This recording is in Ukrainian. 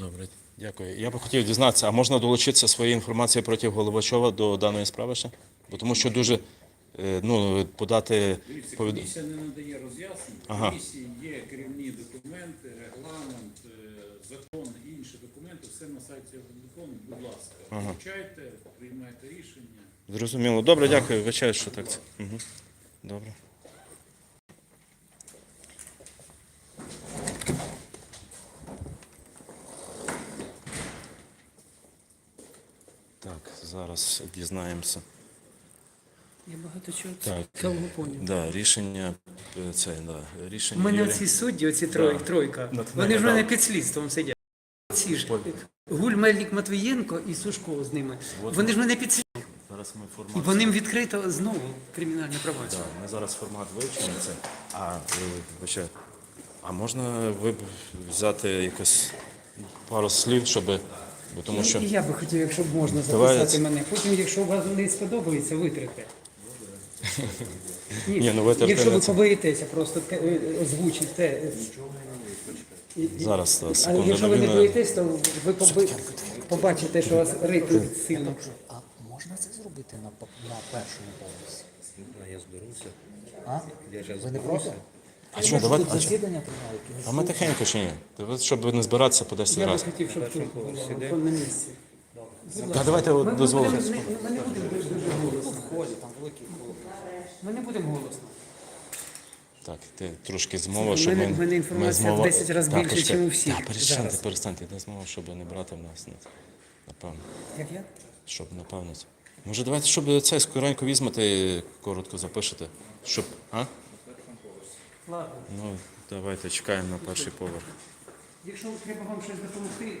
Добре, дякую. Я би хотів дізнатися, а можна долучитися своєю інформацією проти Головачова до даної справи ще? Бо тому що дуже е, ну, подати Дивіться, повід... комісія не надає роз'яснень. Ага. Комісії є керівні документи, регламент, е, закон інші документи. Все на сайті викону. Будь ласка, Ага. приймайте рішення. Зрозуміло. Добре, дякую. Вибачаю, що так. це. Угу. Добре. Так, зараз дізнаємося. Я багато чого Так. цього поняв. Да, рішення е, це, да, У мене оці судді, оці трой, Да. тройка, Над вони ж в мене, мене да. під слідством сидять. Ці ж Гуль Мельник Матвієнко і Сушко з ними. Вот. Вони ж мене під слідством. Зараз ми І по ним відкрито знову кримінальне провадження. Да, ми зараз формат вивчимо це. А, е, вибачаю, а можна ви взяти якось пару слів, щоб. Бо тому що. І я би хотів, якщо б можна Давай записати я- мене. Потім, якщо вам не сподобається, витрите. Ні, Ні, ну витрати якщо не ви це. побоїтеся, просто те- е, озвучите. е, і- і- Зараз, А секунду, якщо ви не людина- боїтесь, то ви поби- побачите, що у вас рейтинг сильно. А можна це зробити на, по- на першому поверсі? А я зберуся. А? Я зараз Ви не проти? А що, давай, а що? засідання тривають. А ми тихенько чи ні? Та Щоб не збиратися по 10 Я би разів. хотів, щоб тут було на місці. Та давайте от Ми, ми, дозволимо. ми, ми не будемо дуже голосно. в там великий хол. Ми не будемо голосно. Так, ти трошки змова, щоб мене- ми. в мене інформація в 10 разів більше, ніж у всіх Так, перестаньте, зараз. перестаньте. Йде змова, щоб не брати в нас. ну, Напевно. Як я? Щоб, напевно. це. Може, давайте, щоб це скоренько візьмете і коротко запишете. Щоб. А? Ладно. Ну, давайте чекаємо на перший поверх. Якщо треба вам щось допомогти,